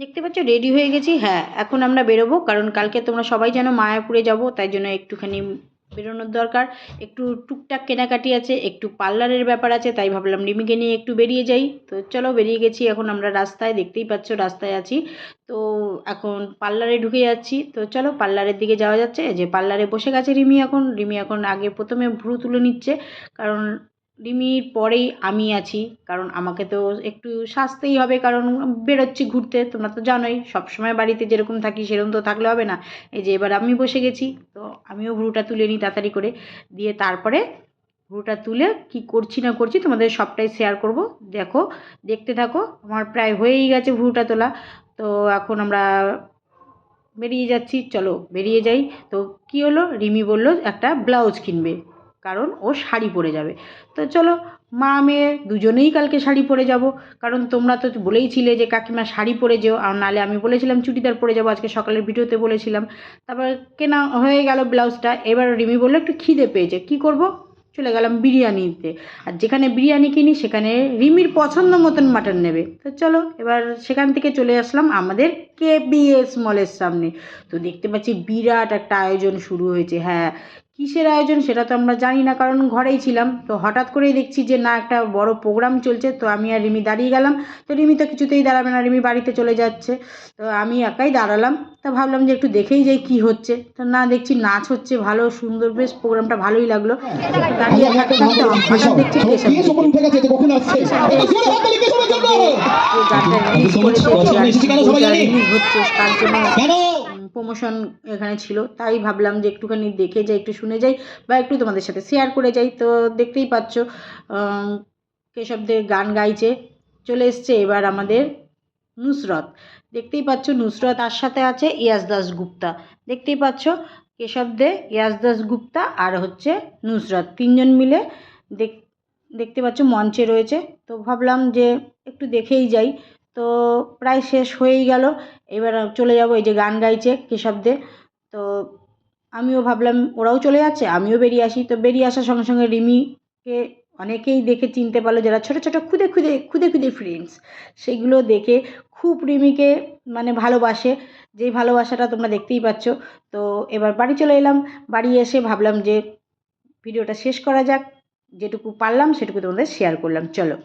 দেখতে পাচ্ছ রেডি হয়ে গেছি। হ্যাঁ এখন আমরা বেরোবো, কারণ কালকে তোমরা সবাই যেন মায়াপুরে যাব, তাই জন্য একটুখানি বেরোনোর দরকার। একটু টুকটাক কেনাকাটি আছে, একটু পার্লারের ব্যাপার আছে, তাই ভাবলাম রিমিকে নিয়ে একটু বেরিয়ে যাই। তো চলো, বেরিয়ে গেছি, এখন আমরা রাস্তায়, দেখতেই পাচ্ছ রাস্তায় আছি। তো এখন পার্লারে ঢুকে যাচ্ছি। তো চলো, পার্লারের দিকে যাওয়া যাচ্ছে। যে পার্লারে বসে গেছে রিমি এখন। রিমি এখন আগে প্রথমে ভ্রু তুলে নিচ্ছে, কারণ রিমির পরেই আমি আছি, কারণ আমাকে তো একটু সাজতেই হবে, কারণ বেরোচ্ছি ঘুরতে, তোমরা তো জানোই, সবসময় বাড়িতে যেরকম থাকি সেরকম তো থাকলে হবে না। এই যে এবার আমি বসে গেছি, তো আমিও ভ্রুটা তুলে নিই তাড়াতাড়ি করে, দিয়ে তারপরে ভ্রুটা তুলে কি করছি না করছি তোমাদের সবটাই শেয়ার করব। দেখো, দেখতে থাকো, আমার প্রায় হয়েই গেছে ভ্রুটা তোলা, তো এখন আমরা বেরিয়ে যাচ্ছি, চলো বেরিয়ে যাই। তো কি হলো? রিমি বলল, একটা ব্লাউজ কিনবে। কারণ ও শাড়ি পরে যাবে। তো চলো, মা মেয়ে দুজনেই কালকে শাড়ি পরে যাব। কারণ তোমরা তো বলেইছিলে যে, কাকিমা শাড়ি পরে যেও। আর নালে আমি বলেছিলাম চুড়িদার পরে যাব, আজকে সকালের ভিডিওতে বলেছিলাম। তারপর কেনা হয়ে গেল ব্লাউজটা। এবার রিমি বলল, একটু খিদে পেয়েছে, কি করব? চলে গেলাম বিরিয়ানিতে। আর যেখানে বিরিয়ানি কিনি, সেখানে রিমির পছন্দ মতন মাটন নেবে। তো চলো, এবার সেখান থেকে চলে আসলাম আমাদের কেবিএস মলের সামনে তো দেখতে পাচ্ছি বিরাট একটা আয়োজন শুরু হয়েছে হ্যাঁ কিসের আয়োজন সেটা তো আমরা জানি না কারণ ঘরেই ছিলাম তো হঠাৎ করেই দেখছি যে না একটা বড় প্রোগ্রাম চলছে তো আমি আর রিমি দাঁড়িয়ে গেলাম তো রিমি তো কিছুতেই দাঁড়াবে না রিমি বাড়িতে চলে যাচ্ছে তো আমি একাই দাঁড়ালাম তা ভাবলাম যে একটু দেখেই যাই কি হচ্ছে তো না দেখছি নাচ হচ্ছে ভালো সুন্দর বেশ প্রোগ্রামটা ভালোই লাগল দাঁড়িয়ে থাকতে দেখছি হচ্ছে তার জন্য প্রমোশন এখানে ছিল তাই ভাবলাম যে একটুখানি দেখে যাই একটু শুনে যাই বা একটু তোমাদের সাথে শেয়ার করে যাই। তো দেখতেই পাচ্ছ কেশবদের গান গাইছে চলে এসছে এবার আমাদের নুসরত। দেখতেই পাচ্ছ নুসরত তার সাথে আছে ইয়াস দাস গুপ্তা। দেখতেই পাচ্ছ কেশবদে ইয়াস দাস গুপ্তা আর হচ্ছে নুসরত। তিনজন মিলে দেখ দেখতে পাচ্ছ মঞ্চে রয়েছে। তো ভাবলাম যে একটু দেখেই যাই। তো প্রায় শেষ হয়েই গেল। এবার চলে যাব এই যে গান গাইছে কেশবদে তো আমিও ভাবলাম ওরাও চলে যাচ্ছে, আমিও বেরিয়ে আসি। তো বেরিয়ে আসার সঙ্গে সঙ্গে রিমিকে অনেকেই দেখে চিনতে পারল যারা ছোটো ছোটো খুদে খুদে খুদে খুদে ফ্রেন্ডস সেগুলো দেখে খুব রিমিকে মানে ভালোবাসে। যেই ভালোবাসাটা তোমরা দেখতেই পাচ্ছ। তো এবার বাড়ি চলে এলাম। বাড়ি এসে ভাবলাম যে ভিডিওটা শেষ করা যাক। যেটুকু পারলাম সেটুকু তোমাদের শেয়ার করলাম। চলো।